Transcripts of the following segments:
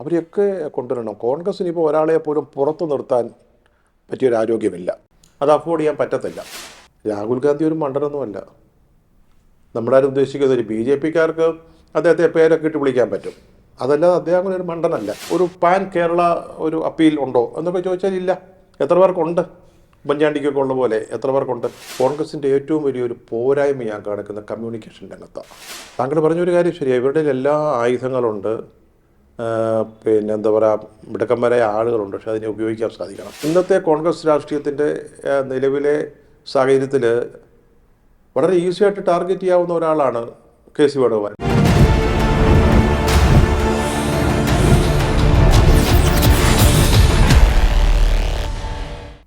അവരെയൊക്കെ കൊണ്ടുവരണം. കോൺഗ്രസ്സിന് ഇപ്പോൾ ഒരാളെ പോലും പുറത്തു നിർത്താൻ പറ്റിയൊരു ആരോഗ്യമില്ല. അത് അഫോർഡ് ചെയ്യാൻ പറ്റത്തില്ല. രാഹുൽ ഗാന്ധി ഒരു മണ്ടനൊന്നുമല്ല. നമ്മളാരും ഉദ്ദേശിക്കുന്ന ഒരു ബി ജെ പിക്കാർക്ക് അദ്ദേഹത്തെ പേരൊക്കെ ഇട്ട് വിളിക്കാൻ പറ്റും. അതല്ലാതെ അദ്ദേഹം അങ്ങനെ ഒരു മണ്ടനല്ല. ഒരു പാൻ കേരള ഒരു അപ്പീൽ ഉണ്ടോ എന്നൊക്കെ ചോദിച്ചാൽ ഇല്ല. എത്ര പേർക്കുണ്ട്? ഉമ്മൻചാണ്ടിക്കൊക്കെ ഉള്ള പോലെ എത്ര പേർക്കുണ്ട്? കോൺഗ്രസിന്റെ ഏറ്റവും വലിയൊരു പോരായ്മ ഞാൻ കാണിക്കുന്ന കമ്മ്യൂണിക്കേഷൻ രംഗത്താണ് താങ്കൾ പറഞ്ഞൊരു കാര്യം ശരിയാണ് ഇവരുടെ എല്ലാ ആയുധങ്ങളുണ്ട്. പിന്നെ എന്താ പറയുക മിടുക്കന്മാരായ ആളുകളുണ്ട് പക്ഷെ അതിനെ ഉപയോഗിക്കാൻ സാധിക്കണം. ഇന്നത്തെ കോൺഗ്രസ് രാഷ്ട്രീയത്തിന്റെ നിലവിലെ സാഹചര്യത്തിൽ വളരെ ഈസി ആയിട്ട് ടാർഗറ്റ് ചെയ്യാവുന്ന ഒരാളാണ് കെ സി വേണുഗോപാൽ.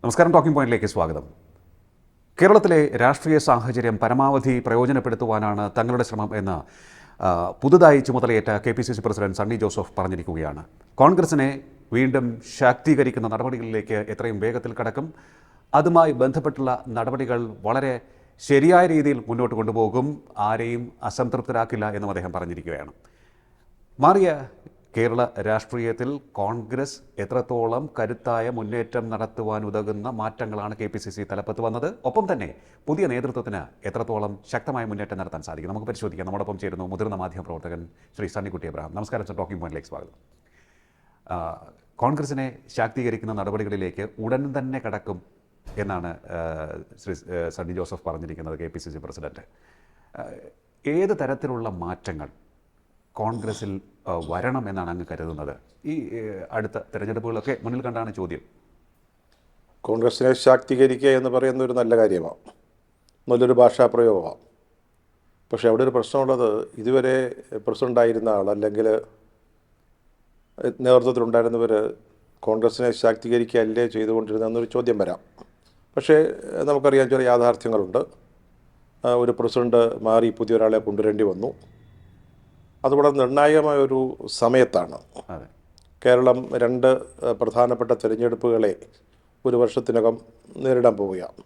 നമസ്കാരം ടോക്കിംഗ് പോയിന്റിലേക്ക് സ്വാഗതം. കേരളത്തിലെ രാഷ്ട്രീയ സാഹചര്യം പരമാവധി പ്രയോജനപ്പെടുത്തുവാനാണ് തങ്ങളുടെ ശ്രമം എന്ന് പുതുതായി ചുമതലയേറ്റ K P C C president Sunny Joseph പറഞ്ഞിരിക്കുകയാണ്. കോൺഗ്രസിനെ വീണ്ടും ശാക്തീകരിക്കുന്ന നടപടികളിലേക്ക് എത്രയും വേഗത്തിൽ കടക്കും. അതുമായി ബന്ധപ്പെട്ടുള്ള നടപടികൾ വളരെ ശരിയായ രീതിയിൽ മുന്നോട്ട് കൊണ്ടുപോകും. ആരെയും അസംതൃപ്തരാക്കില്ല എന്നും അദ്ദേഹം പറഞ്ഞിരിക്കുകയാണ്. മാറിയ കേരള രാഷ്ട്രീയത്തിൽ കോൺഗ്രസ് എത്രത്തോളം കരുത്തായ മുന്നേറ്റം നടത്തുവാൻ ഉതകുന്ന മാറ്റങ്ങളാണ് കെ പി സി സി തലപ്പത്ത് വന്നത്? ഒപ്പം തന്നെ പുതിയ നേതൃത്വത്തിന് എത്രത്തോളം ശക്തമായ മുന്നേറ്റം നടത്താൻ സാധിക്കും? നമുക്ക് പരിശോധിക്കാം. നമ്മോടൊപ്പം ചേരുന്നു മുതിർന്ന മാധ്യമ പ്രവർത്തകൻ ശ്രീ സണ്ണിക്കുട്ടി അബ്രഹാം. നമസ്കാരം സർ. ടോക്കിംഗ് പോയിന്റിലേക്ക് സ്വാഗതം. കോൺഗ്രസിനെ ശാക്തീകരിക്കുന്ന നടപടികളിലേക്ക് ഉടൻ തന്നെ കടക്കും എന്നാണ് ശ്രീ സണ്ണി ജോസഫ് പറഞ്ഞിരിക്കുന്നത് K P C C president. ഏത് തരത്തിലുള്ള മാറ്റങ്ങൾ കോൺഗ്രസിൽ വരണം എന്നാണ് അങ്ങ് കരുതുന്നത്. ഈ അടുത്ത തിരഞ്ഞെടുപ്പുകളൊക്കെ മുന്നിൽ കണ്ടാണ് ചോദ്യം. കോൺഗ്രസിനെ ശാക്തീകരിക്കുക എന്ന് പറയുന്ന ഒരു നല്ല കാര്യമാണ് നല്ലൊരു ഭാഷാ പ്രയോഗമാണ് പക്ഷേ അവിടെ ഒരു പ്രശ്നമുള്ളത് ഇതുവരെ പ്രസിഡന്റായിരുന്ന ആൾ അല്ലെങ്കിൽ നേതൃത്വത്തിലുണ്ടായിരുന്നവർ കോൺഗ്രസിനെ ശാക്തീകരിക്കുക അല്ലേ ചെയ്തുകൊണ്ടിരുന്ന എന്നൊരു ചോദ്യം വരാം. പക്ഷേ നമുക്കറിയാം ചില യാഥാർത്ഥ്യങ്ങളുണ്ട്. ഒരു പ്രസിഡന്റ് മാറി പുതിയ ഒരാളെ കൊണ്ടുവരേണ്ടി വന്നു. അത് വളരെ നിർണായകമായ ഒരു സമയത്താണ്. കേരളം രണ്ട് പ്രധാനപ്പെട്ട തിരഞ്ഞെടുപ്പുകളെ ഒരു വർഷത്തിനകം നേരിടാൻ പോവുകയാണ്.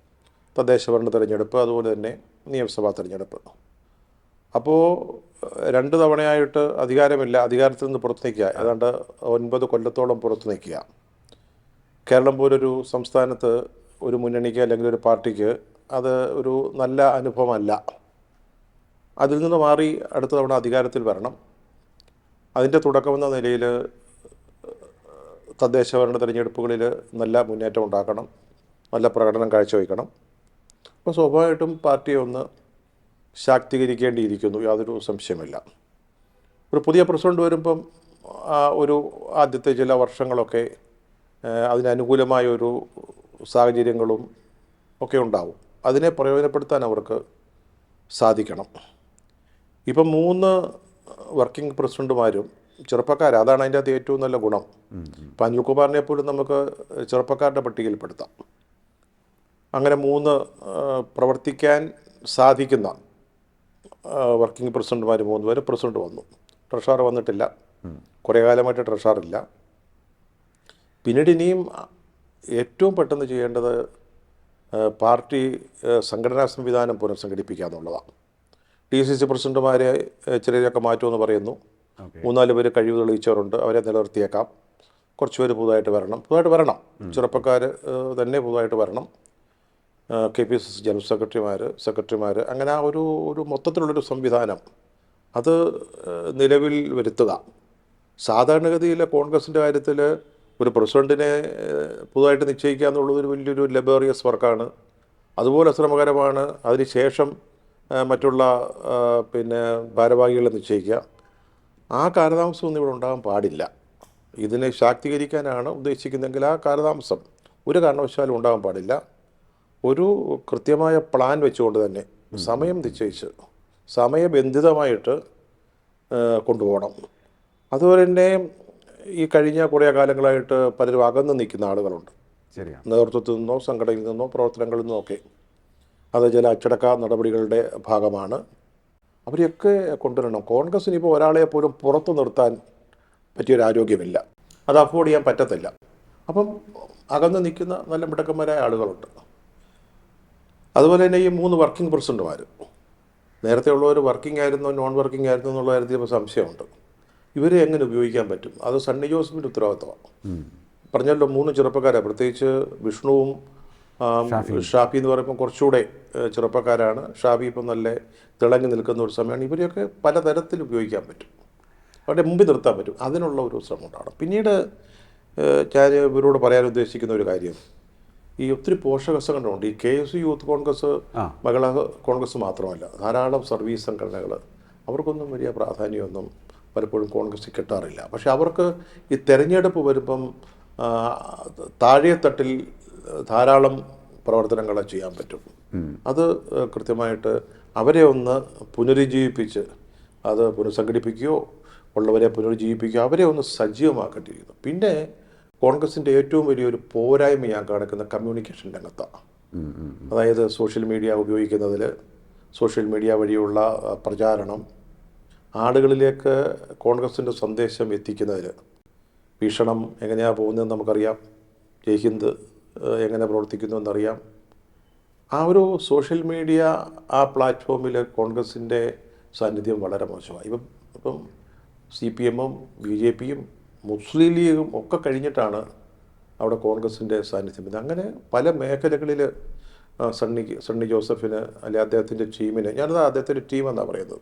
തദ്ദേശ ഭരണ തിരഞ്ഞെടുപ്പ് അതുപോലെ തന്നെ നിയമസഭാ തിരഞ്ഞെടുപ്പ്. അപ്പോൾ രണ്ട് തവണയായിട്ട് അധികാരമില്ല അധികാരത്തിൽ നിന്ന് പുറത്തു നിൽക്കുക. ഏതാണ്ട് ഒൻപത് കൊല്ലത്തോളം പുറത്തു നിൽക്കുക. കേരളം പോലൊരു സംസ്ഥാനത്ത് ഒരു മുന്നണിക്ക് അല്ലെങ്കിൽ ഒരു പാർട്ടിക്ക് അത് ഒരു നല്ല അനുഭവമല്ല. അതിൽ നിന്ന് മാറി അടുത്ത തവണ അധികാരത്തിൽ വരണം. അതിന്റെ തുടക്കമെന്ന നിലയിൽ തദ്ദേശഭരണ തിരഞ്ഞെടുപ്പുകളിൽ നല്ല മുന്നേറ്റം ഉണ്ടാക്കണം. നല്ല പ്രകടനം കാഴ്ചവെക്കണം അപ്പോൾ സ്വാഭാവികമായിട്ടും പാർട്ടിയെ ഒന്ന് ശാക്തീകരിക്കേണ്ടിയിരിക്കുന്നു. യാതൊരു സംശയമില്ല ഒരു പുതിയ പ്രസിഡന്റ് വരുമ്പം ഒരു ആദ്യത്തെ ചില വർഷങ്ങളൊക്കെ അതിനനുകൂലമായ ഒരു സാഹചര്യങ്ങളും ഒക്കെ ഉണ്ടാവും. അതിനെ പ്രയോജനപ്പെടുത്താൻ അവർക്ക് സാധിക്കണം. ഇപ്പം മൂന്ന് വർക്കിംഗ് പ്രസിഡന്റുമാരും ചെറുപ്പക്കാർ അതാണ് അതിന്റെ അകത്ത് ഏറ്റവും നല്ല ഗുണം. ഇപ്പം അനിൽകുമാറിനെ പോലും നമുക്ക് ചെറുപ്പക്കാരുടെ പട്ടികയിൽപ്പെടുത്താം അങ്ങനെ മൂന്ന് പ്രവർത്തിക്കാൻ സാധിക്കുന്ന വർക്കിംഗ് പ്രസിഡന്റുമാർ മൂന്ന് പേര് പ്രസിഡന്റ് വന്നു. ട്രഷാർ വന്നിട്ടില്ല. കുറേ കാലമായിട്ട് ട്രഷാറില്ല പിന്നീട് ഇനിയും ഏറ്റവും പെട്ടെന്ന് ചെയ്യേണ്ടത് പാർട്ടി സംഘടനാ സംവിധാനം പുനഃസംഘടിപ്പിക്കുക എന്നുള്ളതാണ്. ഡി സി സി പ്രസിഡന്റുമാരെ ചിലരെയൊക്കെ മാറ്റുമെന്ന് പറയുന്നു. മൂന്നാൽ പേര് കഴിവ് തെളിയിച്ചവരുണ്ട്. അവരെ നിലനിർത്തിയേക്കാം. കുറച്ച് പേര് പുതുതായിട്ട് വരണം. പുതുതായിട്ട് വരണം. ചെറുപ്പക്കാർ തന്നെ പുതുതായിട്ട് വരണം. K P C C general സെക്രട്ടറിമാർ സെക്രട്ടറിമാർ അങ്ങനെ ആ ഒരു ഒരു മൊത്തത്തിലുള്ളൊരു സംവിധാനം അത് നിലവിൽ വരുത്തുക. സാധാരണഗതിയിൽ കോൺഗ്രസിന്റെ കാര്യത്തിൽ ഒരു പ്രസിഡന്റിനെ പുതുതായിട്ട് നിശ്ചയിക്കുക എന്നുള്ളത് ഒരു വലിയൊരു ലബേറിയസ് വർക്കാണ് അതുപോലെ ശ്രമകരമാണ്. അതിനുശേഷം മറ്റുള്ള പിന്നെ ഭാരവാഹികളെ നിശ്ചയിക്കുക. ആ കാലതാമസമൊന്നും ഇവിടെ ഉണ്ടാകാൻ പാടില്ല. ഇതിനെ ശാക്തീകരിക്കാനാണ് ഉദ്ദേശിക്കുന്നതെങ്കിൽ ആ കാലതാമസം ഒരു കാരണവശാലും ഉണ്ടാകാൻ പാടില്ല. ഒരു കൃത്യമായ പ്ലാൻ വെച്ചുകൊണ്ട് തന്നെ സമയം നിശ്ചയിച്ച് സമയബന്ധിതമായിട്ട് കൊണ്ടുപോകണം. അതുപോലെ തന്നെ ഈ കഴിഞ്ഞ കുറേ കാലങ്ങളായിട്ട് പലരും അകന്ന് നിൽക്കുന്ന ആളുകളുണ്ട്. നേതൃത്വത്തിൽ നിന്നോ സംഘടനയിൽ നിന്നോ പ്രവർത്തനങ്ങളിൽ നിന്നോ ഒക്കെ. അത് ചില അച്ചടക്ക നടപടികളുടെ ഭാഗമാണ്. അവരെയൊക്കെ കൊണ്ടുവരണം. കോൺഗ്രസ്സിന് ഇപ്പോൾ ഒരാളെ പോലും പുറത്തു നിർത്താൻ പറ്റിയൊരു ആരോഗ്യമില്ല. അത് അഫോർഡ് ചെയ്യാൻ പറ്റത്തില്ല. അപ്പം അകന്ന് നിൽക്കുന്ന നല്ല മിടക്കന്മാരായ ആളുകളുണ്ട്. അതുപോലെ തന്നെ ഈ മൂന്ന് വർക്കിംഗ് പ്രസിഡന്റുമാർ നേരത്തെ ഉള്ളവർ വർക്കിംഗ് ആയിരുന്നു നോൺ വർക്കിംഗ് ആയിരുന്നു എന്നുള്ള കാര്യത്തിൽ ഇപ്പോൾ സംശയമുണ്ട്. ഇവരെ എങ്ങനെ ഉപയോഗിക്കാൻ പറ്റും? അത് സണ്ണി ജോസഫിന്റെ ഉത്തരവാദിത്തമാണ്. പറഞ്ഞല്ലോ മൂന്ന് ചെറുപ്പക്കാരാണ് പ്രത്യേകിച്ച് വിഷ്ണുവും ഷാഫി. എന്ന് പറയുമ്പോൾ കുറച്ചുകൂടെ ചെറുപ്പക്കാരാണ്. ഷാഫി ഇപ്പം നല്ല തിളങ്ങി നിൽക്കുന്ന ഒരു സമയമാണ്. ഇവരെയൊക്കെ പലതരത്തിൽ ഉപയോഗിക്കാൻ പറ്റും. അവരുടെ മുമ്പിൽ നിർത്താൻ പറ്റും. അതിനുള്ള ഒരു ശ്രമം ഉണ്ടാവണം. പിന്നീട് ഞാൻ ഇവരോട് പറയാൻ ഉദ്ദേശിക്കുന്ന ഒരു കാര്യം. ഈ ഒത്തിരി പോഷക സംഘടനകളുണ്ട് ഈ കെ എസ് യൂത്ത് കോൺഗ്രസ് മകള മഹിളാ കോൺഗ്രസ് മാത്രമല്ല ധാരാളം സർവീസ് സംഘടനകൾ. അവർക്കൊന്നും വലിയ പ്രാധാന്യമൊന്നും പലപ്പോഴും കോൺഗ്രസ് കിട്ടാറില്ല. പക്ഷെ അവർക്ക് ഈ തെരഞ്ഞെടുപ്പ് വരുമ്പം താഴെത്തട്ടിൽ ധാരാളം പ്രവർത്തനങ്ങൾ ചെയ്യാൻ പറ്റും. അത് കൃത്യമായിട്ട് അവരെ ഒന്ന് പുനരുജ്ജീവിപ്പിച്ച് അത് പുനഃസംഘടിപ്പിക്കുകയോ ഉള്ളവരെ പുനരുജ്ജീവിപ്പിക്കുകയോ അവരെ ഒന്ന് സജീവമാക്കേണ്ടിയിരിക്കുന്നു. പിന്നെ കോൺഗ്രസിന്റെ ഏറ്റവും വലിയൊരു പോരായ്മ ഞാൻ കാണിക്കുന്ന കമ്മ്യൂണിക്കേഷൻ രംഗത്താണ് അതായത് സോഷ്യൽ മീഡിയ ഉപയോഗിക്കുന്നതിൽ സോഷ്യൽ മീഡിയ വഴിയുള്ള പ്രചാരണം ആളുകളിലേക്ക് കോൺഗ്രസിന്റെ സന്ദേശം എത്തിക്കുന്നതിൽ വീക്ഷണം എങ്ങനെയാണ് പോകുന്നതെന്ന് നമുക്കറിയാം. ജയ് ഹിന്ദ് ഏഹ്, എങ്ങനെ പ്രവർത്തിക്കുന്നു എന്നറിയാം ആ ഒരു സോഷ്യൽ മീഡിയ ആ പ്ലാറ്റ്ഫോമിൽ കോൺഗ്രസിന്റെ സാന്നിധ്യം വളരെ മോശമായി. ഇപ്പം ഇപ്പം സി പി എമ്മും ബി ജെ പിയും മുസ്ലിം ലീഗും ഒക്കെ കഴിഞ്ഞിട്ടാണ് അവിടെ കോൺഗ്രസിന്റെ സാന്നിധ്യം. അങ്ങനെ പല മേഖലകളിൽ സണ്ണി സണ്ണി ജോസഫിന് അല്ലെ അദ്ദേഹത്തിന്റെ ടീമിന് ഞാനത് അദ്ദേഹത്തിന്റെ ടീം എന്നാണ് പറയുന്നത്.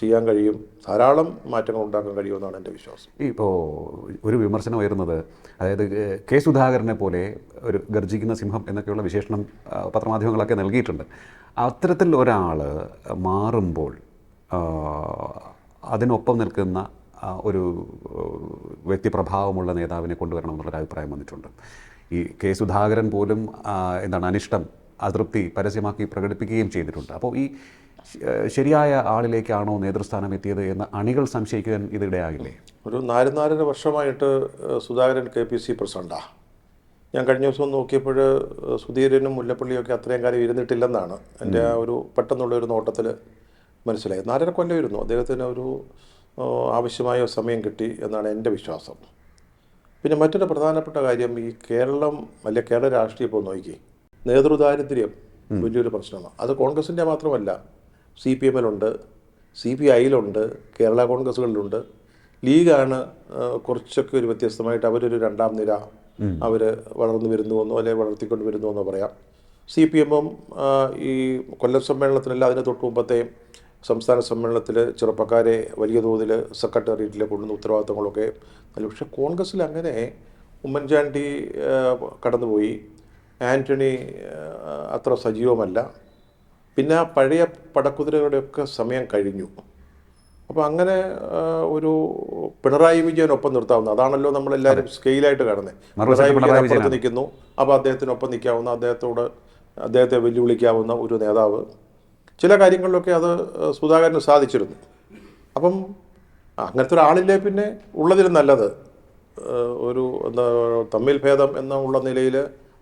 ചെയ്യാൻ കഴിയും ധാരാളം മാറ്റങ്ങൾ ഉണ്ടാക്കാൻ കഴിയുമെന്നാണ് എന്റെ വിശ്വാസം. ഇപ്പോൾ ഒരു വിമർശനം ഉയരുന്നത് അതായത് കെ സുധാകരനെ പോലെ ഒരു ഗർജിക്കുന്ന സിംഹം എന്നൊക്കെയുള്ള വിശേഷണം പത്രമാധ്യമങ്ങളൊക്കെ നൽകിയിട്ടുണ്ട്. അത്തരത്തിൽ ഒരാൾ മാറുമ്പോൾ അതിനൊപ്പം നിൽക്കുന്ന ഒരു വ്യക്തിപ്രഭാവമുള്ള നേതാവിനെ കൊണ്ടുവരണം എന്നുള്ളൊരു അഭിപ്രായം വന്നിട്ടുണ്ട്. ഈ കെ സുധാകരൻ പോലും എന്താണ് അനിഷ്ടം അതൃപ്തി പരസ്യമാക്കി പ്രകടിപ്പിക്കുകയും ചെയ്തിട്ടുണ്ട്. അപ്പോൾ ഈ ശരിയായ ആളിലേക്കാണോ നേതൃസ്ഥാനം എത്തിയത് എന്ന് അണികൾ സംശയിക്കാൻ ഇതിടയാകില്ലേ ഒരു നാല് നാലര വർഷമായിട്ട് സുധാകരൻ കെ പി സി പ്രസിഡന്റാണ് ഞാൻ കഴിഞ്ഞ ദിവസം നോക്കിയപ്പോൾ സുധീരനും മുല്ലപ്പള്ളിയൊക്കെ അത്രയും കാര്യം ഇരുന്നിട്ടില്ലെന്നാണ് എന്റെ ആ ഒരു പെട്ടെന്നുള്ള ഒരു നോട്ടത്തിൽ മനസ്സിലായി നാലര കൊല്ലം ഇരുന്നു അദ്ദേഹത്തിന് ഒരു ആവശ്യമായ സമയം കിട്ടി എന്നാണ് എന്റെ വിശ്വാസം. പിന്നെ മറ്റൊരു പ്രധാനപ്പെട്ട കാര്യം ഈ കേരളം അല്ലെ കേരള രാഷ്ട്രീയം ഇപ്പോൾ നോക്കി. നേതൃദാരിദ്ര്യം വലിയൊരു പ്രശ്നമാണ്. അത് കോൺഗ്രസിന്റെ മാത്രമല്ല സി പി എമ്മിലുണ്ട് സി പി ഐയിലുണ്ട് കേരള കോൺഗ്രസുകളിലുണ്ട് ലീഗാണ് കുറച്ചൊക്കെ ഒരു വ്യത്യസ്തമായിട്ട് അവരൊരു രണ്ടാം നിര അവർ വളർന്നു വരുന്നുവെന്നോ അല്ലെങ്കിൽ വളർത്തിക്കൊണ്ട് വരുന്നുവെന്നോ പറയാം. സി പി എമ്മും ഈ കൊല്ലം സമ്മേളനത്തിനല്ല അതിന് തൊട്ട് മുമ്പത്തെ സംസ്ഥാന സമ്മേളനത്തിൽ ചെറുപ്പക്കാരെ വലിയ തോതിൽ സെക്രട്ടേറിയറ്റിൽ കൊണ്ടുവന്ന ഉത്തരവാദിത്തങ്ങളൊക്കെ പക്ഷേ കോൺഗ്രസ്സിൽ അങ്ങനെ ഉമ്മൻചാണ്ടി കടന്നുപോയി. ആന്റണി അത്ര സജീവമല്ല. പിന്നെ ആ പഴയ പടക്കുതിരകളുടെയൊക്കെ സമയം കഴിഞ്ഞു. അപ്പോൾ അങ്ങനെ ഒരു പിണറായി വിജയനൊപ്പം നിർത്താവുന്ന അതാണല്ലോ നമ്മളെല്ലാവരും സ്കെയിലായിട്ട് കാണുന്നത് പിണറായി വിജയൻ അപ്പുറത്ത് നിൽക്കുന്നു. അപ്പോൾ അദ്ദേഹത്തിനൊപ്പം നിൽക്കാവുന്ന അദ്ദേഹത്തോട് അദ്ദേഹത്തെ വെല്ലുവിളിക്കാവുന്ന ഒരു നേതാവ്. ചില കാര്യങ്ങളിലൊക്കെ അത് സുധാകരന് സാധിച്ചിരുന്നു. അപ്പം അങ്ങനത്തെ ഒരാളില്ലേ പിന്നെ? ഉള്ളതിലും നല്ലത്. ഒരു എന്താ തമ്മിൽ ഭേദം എന്നുള്ള നിലയിൽ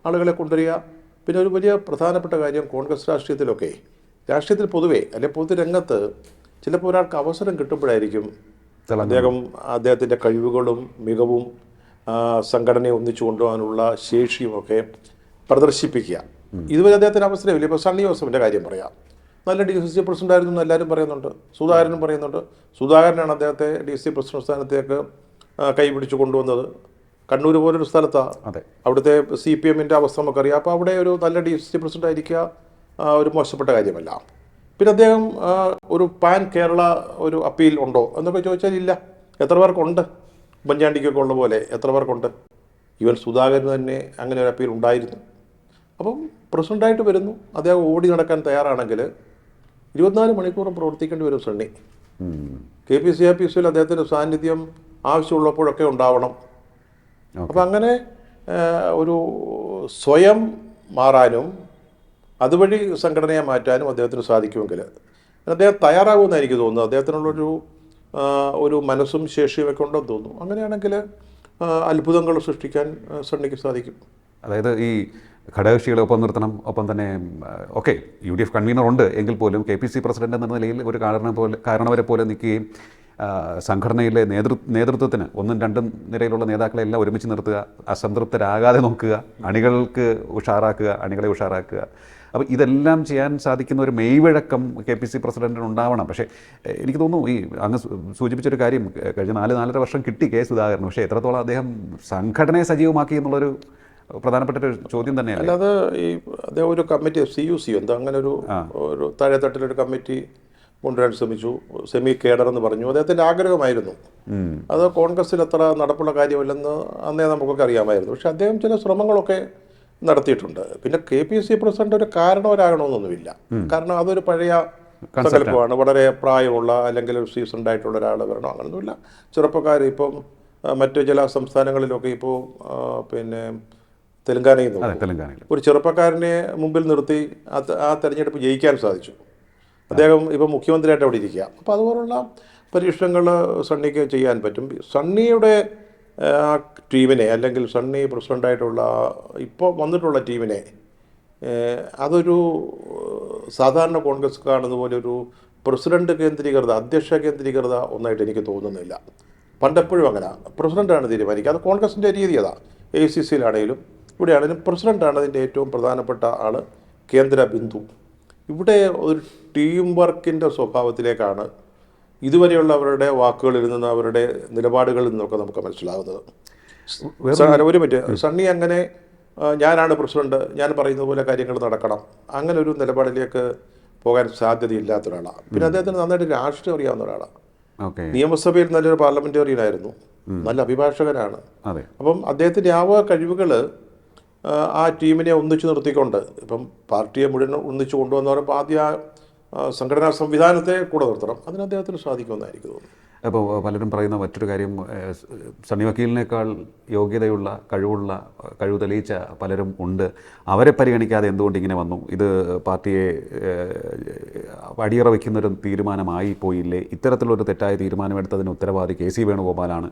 ആളുകളെ കൊണ്ടുവരിക. പിന്നെ ഒരു വലിയ പ്രധാനപ്പെട്ട കാര്യം കോൺഗ്രസ് രാഷ്ട്രീയത്തിലൊക്കെ. രാഷ്ട്രീയത്തിൽ പൊതുവേ അല്ലെ പൊതുരംഗത്ത് ചിലപ്പോൾ ഒരാൾക്ക് അവസരം കിട്ടുമ്പോഴായിരിക്കും അദ്ദേഹം അദ്ദേഹത്തിന്റെ കഴിവുകളും മികവും സംഘടനയെ ഒന്നിച്ചു കൊണ്ടുപോകാനുള്ള ശേഷിയുമൊക്കെ പ്രദർശിപ്പിക്കുക. ഇതുവരെ അദ്ദേഹത്തിന് അവസരമില്ല. ഇപ്പോൾ സണ്ണി ജോസഫിന്റെ കാര്യം പറയാം. നല്ല ഡി സി സി പ്രസിഡന്റ് ആയിരുന്നു എന്ന് എല്ലാവരും പറയുന്നുണ്ട്. സുധാകരനും പറയുന്നുണ്ട്. സുധാകരനാണ് അദ്ദേഹത്തെ ഡി സി പ്രസിഡന്റ് സ്ഥാനത്തേക്ക് കൈപിടിച്ച് കൊണ്ടുവന്നത്. കണ്ണൂർ പോലൊരു സ്ഥലത്താണ് അതെ. അവിടുത്തെ സി പി എമ്മിന്റെ അവസ്ഥ നമുക്കറിയാം. അപ്പോൾ അവിടെ ഒരു നല്ല ഡി സി പ്രസിഡന്റ് ആയിരിക്കുക ഒരു മോശപ്പെട്ട കാര്യമല്ല. പിന്നെ അദ്ദേഹം ഒരു പാൻ കേരള ഒരു അപ്പീൽ ഉണ്ടോ എന്നൊക്കെ ചോദിച്ചാൽ ഇല്ല. എത്ര പേർക്കുണ്ട്? ഉമ്മൻചാണ്ടിക്കൊക്കെ ഉള്ള പോലെ എത്ര പേർക്കുണ്ട്? ഇവൻ സുധാകരന് തന്നെ അങ്ങനെ ഒരു അപ്പീൽ ഉണ്ടായിരുന്നു. അപ്പം പ്രസിഡന്റായിട്ട് വരുന്നു. അദ്ദേഹം ഓടി നടക്കാൻ തയ്യാറാണെങ്കിൽ ഇരുപത്തിനാല് മണിക്കൂറും പ്രവർത്തിക്കേണ്ടി വരും Sunny. K P C R P സിയിൽ അദ്ദേഹത്തിന്റെ സാന്നിധ്യം ആവശ്യമുള്ളപ്പോഴൊക്കെ ഉണ്ടാവണം. അപ്പം അങ്ങനെ ഒരു സ്വയം മാറാനും അതുവഴി സംഘടനയെ മാറ്റാനും അദ്ദേഹത്തിന് സാധിക്കുമെങ്കിൽ അദ്ദേഹം തയ്യാറാകുമെന്ന് എനിക്ക് തോന്നുന്നു അദ്ദേഹത്തിനുള്ളൊരു ഒരു മനസ്സും ശേഷിയും ഒക്കെ ഉണ്ടെന്ന് തോന്നുന്നു. അങ്ങനെയാണെങ്കിൽ അത്ഭുതങ്ങൾ സൃഷ്ടിക്കാൻ സണ്ണിക്ക് സാധിക്കും. അതായത് ഈ ഘടകകക്ഷികളെ ഒപ്പം നിർത്തണം ഒപ്പം തന്നെ okay U D F convenor ഉണ്ട് എങ്കിൽ പോലും കെ പി സി പ്രസിഡന്റ് എന്ന നിലയിൽ ഒരു കാരണം പോലെ കാരണവരെ പോലെ നിൽക്കുകയും സംഘടനയിലെ നേതൃ നേതൃത്വത്തിന് ഒന്നും രണ്ടും നിരയിലുള്ള നേതാക്കളെ എല്ലാം ഒരുമിച്ച് നിർത്തുക അസംതൃപ്തരാകാതെ നോക്കുക അണികൾക്ക് ഉഷാറാക്കുക അണികളെ ഉഷാറാക്കുക. അപ്പോൾ ഇതെല്ലാം ചെയ്യാൻ സാധിക്കുന്ന ഒരു മെയ്വഴക്കം കെ പി സി പ്രസിഡന്റിന് ഉണ്ടാവണം പക്ഷേ എനിക്ക് തോന്നുന്നു ഈ അങ്ങ് സൂചിപ്പിച്ചൊരു കാര്യം കഴിഞ്ഞ നാല് നാലര വർഷം കിട്ടി കെ സുധാകരൻ പക്ഷേ എത്രത്തോളം അദ്ദേഹം സംഘടനയെ സജീവമാക്കി എന്നുള്ളൊരു പ്രധാനപ്പെട്ട ഒരു ചോദ്യം തന്നെയാണ് അല്ലാതെ ഈ അദ്ദേഹം ഒരു കമ്മിറ്റി സി യു സി എന്താ അങ്ങനെ ഒരു ഒരു താഴെത്തട്ടിലൊരു കമ്മിറ്റി കൊണ്ടുവരാൻ ശ്രമിച്ചു. സെമി കേഡർ എന്ന് പറഞ്ഞു. അദ്ദേഹത്തിന്റെ ആഗ്രഹമായിരുന്നു. അത് കോൺഗ്രസിൽ അത്ര നടപ്പുള്ള കാര്യമല്ലെന്ന് അന്നേ നമുക്കൊക്കെ അറിയാമായിരുന്നു. പക്ഷെ അദ്ദേഹം ചില ശ്രമങ്ങളൊക്കെ നടത്തിയിട്ടുണ്ട്. പിന്നെ കെ പി സി പ്രസിഡന്റ് ഒരു കാരണവരാകണമെന്നൊന്നുമില്ല. കാരണം അതൊരു പഴയ സങ്കല്പമാണ്. വളരെ പ്രായമുള്ള അല്ലെങ്കിൽ ഒരു സീസൺഡ് ആയിട്ടുള്ള ഒരാൾ വരണം അങ്ങനൊന്നുമില്ല. ചെറുപ്പക്കാർ ഇപ്പം മറ്റു ചില സംസ്ഥാനങ്ങളിലൊക്കെ ഇപ്പോൾ പിന്നെ തെലങ്കാനയിൽ ഒരു ചെറുപ്പക്കാരനെ മുമ്പിൽ നിർത്തി ആ തെരഞ്ഞെടുപ്പ് ജയിക്കാൻ സാധിച്ചു. അദ്ദേഹം ഇപ്പോൾ മുഖ്യമന്ത്രിയായിട്ട് അവിടെ ഇരിക്കുക. അപ്പോൾ അതുപോലുള്ള പരീക്ഷണങ്ങൾ സണ്ണിക്ക് ചെയ്യാൻ പറ്റും. സണ്ണിയുടെ ആ, ടീമിനെ അല്ലെങ്കിൽ സണ്ണി പ്രസിഡന്റായിട്ടുള്ള ഇപ്പോൾ വന്നിട്ടുള്ള ടീമിനെ അതൊരു സാധാരണ കോൺഗ്രസ് കാണുന്ന പോലെ ഒരു പ്രസിഡന്റ് കേന്ദ്രീകൃത അധ്യക്ഷ കേന്ദ്രീകൃത ഒന്നായിട്ട് എനിക്ക് തോന്നുന്നില്ല. പണ്ടെപ്പോഴും അങ്ങനെ. പ്രസിഡന്റാണ് തീരുമാനിക്കുക. അത് കോൺഗ്രസിന്റെ രീതി അതാ. എ സി സിയിലാണെങ്കിലും ഇവിടെയാണെങ്കിലും പ്രസിഡന്റാണ് അതിന്റെ ഏറ്റവും പ്രധാനപ്പെട്ട ആൾ കേന്ദ്ര ബിന്ദു ഇവിടെ ഒരു ടീം വർക്കിന്റെ സ്വഭാവത്തിലേക്കാണ് ഇതുവരെയുള്ള അവരുടെ വാക്കുകളിൽ നിന്ന് അവരുടെ നിലപാടുകളിൽ നിന്നൊക്കെ നമുക്ക് മനസ്സിലാകുന്നത് ഒരു മിനിറ്റ് സണ്ണി അങ്ങനെ ഞാനാണ് പ്രസിഡന്റ് ഞാൻ പറയുന്ന പോലെ കാര്യങ്ങൾ നടക്കണം. അങ്ങനെ ഒരു നിലപാടിലേക്ക് പോകാൻ സാധ്യതയില്ലാത്ത ഒരാളാണ്. പിന്നെ അദ്ദേഹത്തിന് നന്നായിട്ട് രാഷ്ട്രീയം അറിയാവുന്ന ഒരാളാണ്. നിയമസഭയിൽ നല്ലൊരു പാർലമെന്റേറിയൻ ആയിരുന്നു. നല്ല അഭിഭാഷകനാണ്. അപ്പം അദ്ദേഹത്തിന്റെ ആവ കഴിവുകൾ ആ ടീമിനെ ഒന്നിച്ചു നിർത്തിക്കൊണ്ട് ഇപ്പം പാർട്ടിയെ മുഴുവൻ ഒന്നിച്ചു കൊണ്ടുവന്ന് പറയുമ്പോൾ ആദ്യ സംഘടനാ സംവിധാനത്തെ കൂടെ നിർത്തണം. അതിന് അദ്ദേഹത്തിന് സാധിക്കുമെന്നാണ് എനിക്ക് തോന്നുന്നു. അപ്പോൾ പലരും പറയുന്ന മറ്റൊരു കാര്യം സണ്ണി വക്കീലിനേക്കാൾ യോഗ്യതയുള്ള കഴിവുള്ള കഴിവ് തെളിയിച്ച പലരും ഉണ്ട്. അവരെ പരിഗണിക്കാതെ എന്തുകൊണ്ട് ഇങ്ങനെ വന്നു? ഇത് പാർട്ടിയെ അടിയറ വയ്ക്കുന്നൊരു തീരുമാനമായി പോയില്ലേ ഇത്തരത്തിലൊരു തെറ്റായ തീരുമാനമെടുത്തതിന് ഉത്തരവാദി കെ സി വേണുഗോപാലാണ്.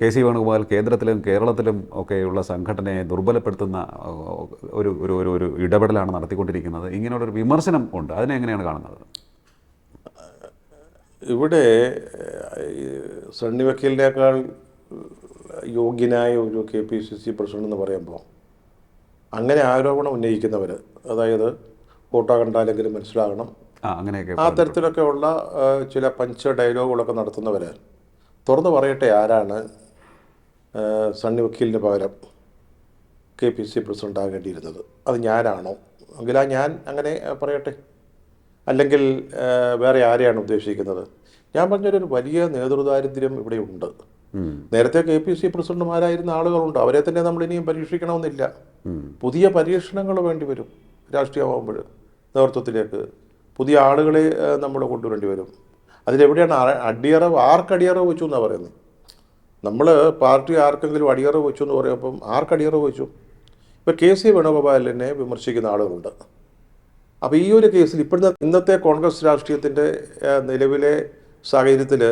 കെ സി വേണുഗോപാൽ കേന്ദ്രത്തിലും കേരളത്തിലും ഒക്കെയുള്ള സംഘടനയെ ദുർബലപ്പെടുത്തുന്ന ഒരു ഒരു ഒരു ഒരു ഇടപെടലാണ് നടത്തിക്കൊണ്ടിരിക്കുന്നത്. ഇങ്ങനെയുള്ളൊരു വിമർശനം ഉണ്ട്. അതിനെ എങ്ങനെയാണ് കാണുന്നത്? ഇവിടെ സണ്ണി വക്കീലിനേക്കാൾ യോഗ്യനായ ഒരു K P C C president എന്ന് പറയുമ്പോൾ അങ്ങനെ ആരോപണം ഉന്നയിക്കുന്നവർ അതായത് ഫോട്ടോ കണ്ടാലെങ്കിലും മനസ്സിലാകണം. അങ്ങനെയൊക്കെ ആ തരത്തിലൊക്കെ ഉള്ള ചില പഞ്ച് ഡയലോഗുകളൊക്കെ നടത്തുന്നവർ തുറന്നു പറയട്ടെ ആരാണ് സണ്ണി വക്കീലിന് പകരം കെ പി സി പ്രസിഡന്റ് ആകേണ്ടിയിരുന്നത് അത് ഞാനാണോ? എങ്കിൽ ആ ഞാൻ അങ്ങനെ പറയട്ടെ. അല്ലെങ്കിൽ വേറെ ആരെയാണ് ഉദ്ദേശിക്കുന്നത്? ഞാൻ പറഞ്ഞൊരു വലിയ നേതൃദാരിദ്ര്യം ഇവിടെ ഉണ്ട്. നേരത്തെ കെ പി സി പ്രസിഡന്റുമാരായിരുന്ന ആളുകളുണ്ട്. അവരെ തന്നെ നമ്മൾ ഇനിയും പരീക്ഷിക്കണമെന്നില്ല പുതിയ പരീക്ഷണങ്ങൾ വേണ്ടി വരും രാഷ്ട്രീയമാകുമ്പോൾ നേതൃത്വത്തിലേക്ക്. പുതിയ ആളുകളെ നമ്മൾ കൊണ്ടുവരേണ്ടി വരും. അതിലെവിടെയാണ് അടിയറവ്? ആർക്കടിയറവ് വെച്ചു എന്നാണ് പറയുന്നത്? നമ്മൾ പാർട്ടി ആർക്കെങ്കിലും അടിയറവ് വെച്ചു എന്ന് പറയുമ്പം ആർക്കടിയറവ് വെച്ചു? ഇപ്പോൾ കെ സി വേണുഗോപാലിനെ വിമർശിക്കുന്ന ആളുകളുണ്ട്. അപ്പോൾ ഈ ഒരു കേസിൽ ഇപ്പോഴത്തെ ഇന്നത്തെ കോൺഗ്രസ് രാഷ്ട്രീയത്തിന്റെ നിലവിലെ സാഹചര്യത്തിൽ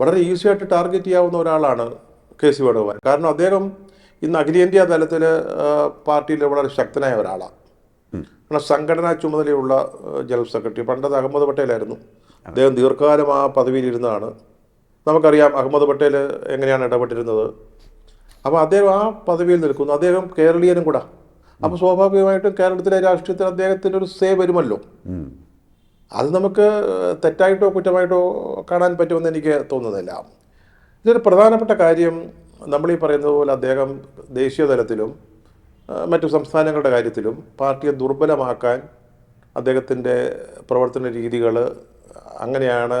വളരെ ഈസി ആയിട്ട് ടാർഗറ്റ് ചെയ്യാവുന്ന ഒരാളാണ് കെ സി വേണുഗോപാൽ. കാരണം അദ്ദേഹം ഇന്ന് അഖിലേന്ത്യാ തലത്തിൽ പാർട്ടിയിൽ വളരെ ശക്തനായ ഒരാളാണ്. കാരണം സംഘടനാ ചുമതലയുള്ള ജനറൽ സെക്രട്ടറി. പണ്ടത് അഹമ്മദ് പട്ടേലായിരുന്നു. അദ്ദേഹം ദീർഘകാലം ആ പദവിയിലിരുന്നതാണ്. നമുക്കറിയാം അഹമ്മദ് പട്ടേൽ എങ്ങനെയാണ് ഇടപെട്ടിരുന്നത്. അപ്പോൾ അദ്ദേഹം ആ പദവിയിൽ നിൽക്കുന്നു. അദ്ദേഹം കേരളീയനും കൂടെ. അപ്പോൾ സ്വാഭാവികമായിട്ടും കേരളത്തിലെ രാഷ്ട്രീയത്തിൽ അദ്ദേഹത്തിന്റെ ഒരു സേ വരുമല്ലോ. അത് നമുക്ക് തെറ്റായിട്ടോ കുറ്റമായിട്ടോ കാണാൻ പറ്റുമെന്ന് എനിക്ക് തോന്നുന്നില്ല. ഇതൊരു പ്രധാനപ്പെട്ട കാര്യം നമ്മൾ ഈ പറയുന്നത് പോലെ അദ്ദേഹം ദേശീയ തലത്തിലും മറ്റു സംസ്ഥാനങ്ങളുടെ കാര്യത്തിലും പാർട്ടിയെ ദുർബലമാക്കാൻ അദ്ദേഹത്തിന്റെ പ്രവർത്തന രീതികൾ അങ്ങനെയാണ്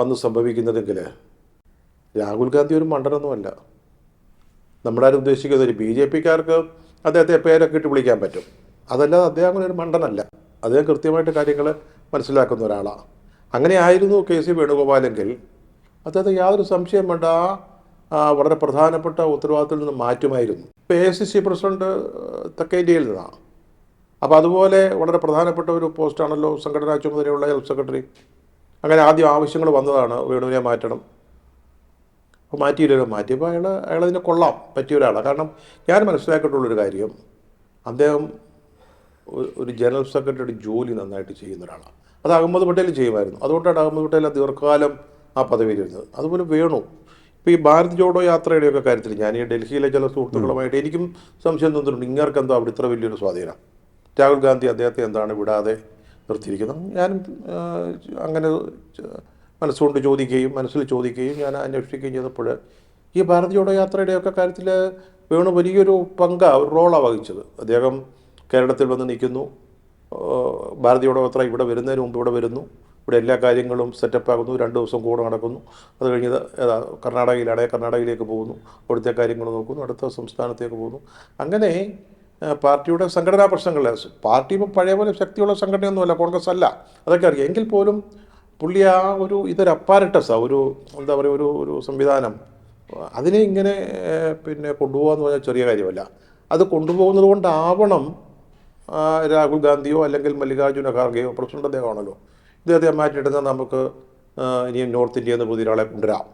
വന്ന് സംഭവിക്കുന്നതെങ്കിൽ രാഹുൽ ഗാന്ധി ഒരു മണ്ടനൊന്നുമല്ല. നമ്മളാരും ഉദ്ദേശിക്കുന്നത് ഒരു ബി ജെ പിക്കാർക്ക് അദ്ദേഹത്തെ പേരൊക്കെ ഇട്ട് വിളിക്കാൻ പറ്റും. അതല്ലാതെ അദ്ദേഹം അങ്ങനെ ഒരു മണ്ടനല്ല. അദ്ദേഹം കൃത്യമായിട്ട് കാര്യങ്ങൾ മനസ്സിലാക്കുന്ന ഒരാളാണ് അങ്ങനെ ആയിരുന്നു കെ സി വേണുഗോപാലെങ്കിൽ അദ്ദേഹത്തെ യാതൊരു സംശയം വേണ്ട. വളരെ പ്രധാനപ്പെട്ട ഉത്തരവാദിത്തത്തിൽ നിന്ന് മാറ്റുമായിരുന്നു. ഇപ്പോൾ എ സി സി പ്രസിഡന്റ് തെക്കേന്ത്യയിൽ നിന്നാണ് അപ്പോൾ അതുപോലെ വളരെ പ്രധാനപ്പെട്ട ഒരു പോസ്റ്റാണല്ലോ സംഘടനാ ചുമതലയുള്ള ഹെൽത്ത് സെക്രട്ടറി. അങ്ങനെ ആദ്യം ആവശ്യങ്ങൾ വന്നതാണ് വേണുവിനെ മാറ്റണം. അപ്പോൾ മാറ്റിയില്ലല്ലോ മാറ്റിയപ്പോൾ അയാൾ അയാളതിനെ കൊള്ളാം പറ്റിയ ഒരാളാണ്. കാരണം ഞാൻ മനസ്സിലാക്കിയിട്ടുള്ളൊരു കാര്യം അദ്ദേഹം ഒരു- ജനറൽ സെക്രട്ടറിയുടെ ജോലി നന്നായിട്ട് ചെയ്യുന്ന ഒരാളാണ്. അത് അഹമ്മദ് പട്ടേൽ ചെയ്യുമായിരുന്നു. അതുകൊണ്ടാണ് അഹമ്മദ് പട്ടേൽ ദീർഘകാലം ആ പദവിയിലിരുന്നത് അതുപോലെ വേണു. ഇപ്പോൾ ഈ ഭാരത് ജോഡോ യാത്രയുടെയൊക്കെ കാര്യത്തിൽ ഞാൻ ഈ ഡൽഹിയിലെ ചില സുഹൃത്തുക്കളുമായിട്ട് എനിക്കും സംശയം തോന്നിയിട്ടുണ്ട്. ഇങ്ങർക്ക് എന്തോ അവിടെ ഇത്ര വലിയൊരു സ്വാധീനം. രാഹുൽ ഗാന്ധി അദ്ദേഹത്തെ എന്താണ് വിടാതെ നിർത്തിയിരിക്കുന്നത് ഞാനും അങ്ങനെ മനസ്സുകൊണ്ട് ചോദിക്കുകയും മനസ്സിൽ ചോദിക്കുകയും ഞാൻ അന്വേഷിക്കുകയും ചെയ്തപ്പോൾ ഈ ഭാരത് ജോഡോ യാത്രയുടെയൊക്കെ കാര്യത്തിൽ വേണു വലിയൊരു പങ്കാണ് ഒരു റോളാണ് വഹിച്ചത്. അദ്ദേഹം കേരളത്തിൽ വന്ന് നിൽക്കുന്നു. ഭാരത് ജോഡോ യാത്ര ഇവിടെ വരുന്നതിന് മുമ്പ് ഇവിടെ വരുന്നു. ഇവിടെ എല്ലാ കാര്യങ്ങളും സെറ്റപ്പ് ആകുന്നു. രണ്ട് ദിവസം കൂടെ നടക്കുന്നു. അത് കഴിഞ്ഞ് ഇത് ഏതാ കർണാടകയിലാണ് കർണാടകയിലേക്ക് പോകുന്നു. അവിടുത്തെ കാര്യങ്ങൾ നോക്കുന്നു. അടുത്ത സംസ്ഥാനത്തേക്ക് പോകുന്നു. അങ്ങനെ പാർട്ടിയുടെ സംഘടനാ പ്രശ്നങ്ങൾ. പാർട്ടി ഇപ്പം പഴയ പോലെ ശക്തിയുള്ള സംഘടനയൊന്നുമല്ല കോൺഗ്രസ് അല്ല അതൊക്കെ അറിയാം. എങ്കിൽ പോലും പുള്ളി ആ ഒരു ഇതൊരു അപ്പാരറ്റസാണ് ഒരു എന്താ പറയുക ഒരു ഒരു സംവിധാനം. അതിനെ ഇങ്ങനെ പിന്നെ പിന്നെ കൊണ്ടുപോകാന്ന് പറഞ്ഞാൽ ചെറിയ കാര്യമല്ല. അത് കൊണ്ടുപോകുന്നത് കൊണ്ടാവണം രാഹുൽ ഗാന്ധിയോ അല്ലെങ്കിൽ മല്ലികാർജുന ഖാർഗെയോ പ്രസിഡന്റ് അദ്ദേഹമാണല്ലോ. ഇദ്ദേഹത്തെ മാറ്റിയിടുന്ന നമുക്ക് ഇനിയും നോർത്ത് ഇന്ത്യയിൽ നിന്ന് പുതിയ ഒരാളെ കൊണ്ടുവരാം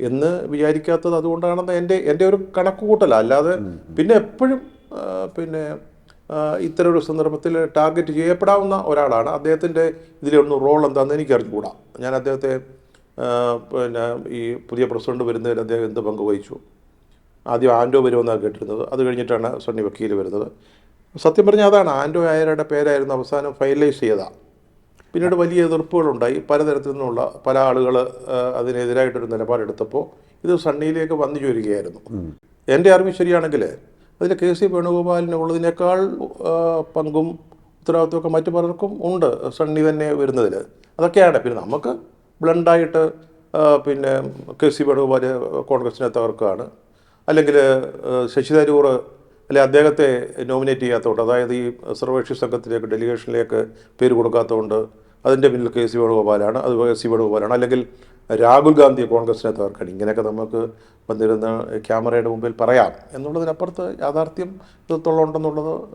എന്ന് വിചാരിക്കാത്തത് അതുകൊണ്ടാണെന്ന് എന്റെ എന്റെ ഒരു കണക്കുകൂട്ടല. അല്ലാതെ പിന്നെ എപ്പോഴും പിന്നെ ആ, ഇത്തരം ഒരു സന്ദർഭത്തിൽ ടാർഗറ്റ് ചെയ്യപ്പെടാവുന്ന ഒരാളാണ്. അദ്ദേഹത്തിന്റെ ഇതിലൊന്നും റോൾ എന്താണെന്ന് എനിക്ക് അറിഞ്ഞുകൂടാ ഞാൻ അദ്ദേഹത്തെ പിന്നെ ഈ പുതിയ പ്രസിഡന്റ് വരുന്നതിൽ അദ്ദേഹം എന്ത് പങ്ക് വഹിച്ചു? ആദ്യം ആൻഡോ വരുമെന്നാണ് കേട്ടിരുന്നത്. അത് കഴിഞ്ഞിട്ടാണ് സണ്ണി വക്കീൽ വരുന്നത്. സത്യം പറഞ്ഞാൽ അതാണ്. ആൻഡോ ആയരുടെ പേരായിരുന്നു അവസാനം ഫൈനലൈസ് ചെയ്തതാണ് പിന്നീട് വലിയ എതിർപ്പുകളുണ്ടായി. പലതരത്തിൽ നിന്നുള്ള പല ആളുകൾ അതിനെതിരായിട്ടൊരു നിലപാടെടുത്തപ്പോൾ ഇത് സണ്ണിയിലേക്ക് വന്നു ചേരുകയായിരുന്നു. എന്റെ അറിവ് ശരിയാണെങ്കിൽ അതിൽ കെ സി വേണുഗോപാലിന് ഉള്ളതിനേക്കാൾ പങ്കും ഉത്തരവാദിത്വമൊക്കെ മറ്റു പലർക്കും ഉണ്ട് സണ്ണി തന്നെ വരുന്നതിൽ അതൊക്കെയാണ്. പിന്നെ നമുക്ക് ബ്ലണ്ടായിട്ട് പിന്നെ കെ സി വേണുഗോപാൽ കോൺഗ്രസിനെ തകർക്കുകയാണ് അല്ലെങ്കിൽ ശശി തരൂർ അല്ലെ അദ്ദേഹത്തെ നോമിനേറ്റ് ചെയ്യാത്തതുകൊണ്ട് അതായത് ഈ സർവകക്ഷി സംഘത്തിലേക്ക് ഡെലിഗേഷനിലേക്ക് പേര് കൊടുക്കാത്തതുകൊണ്ട് അതിന്റെ പിന്നിൽ കെ സി വേണുഗോപാലാണ് അത് കെ സി വേണുഗോപാലാണ്. അല്ലെങ്കിൽ രാഹുൽ ഗാന്ധി കോൺഗ്രസിനെ തകർക്കണം. ഇങ്ങനെയൊക്കെ നമുക്ക് വന്നിരുന്ന ക്യാമറയുടെ മുമ്പിൽ പറയാം എന്നുള്ളതിനപ്പുറത്ത് യാഥാർത്ഥ്യം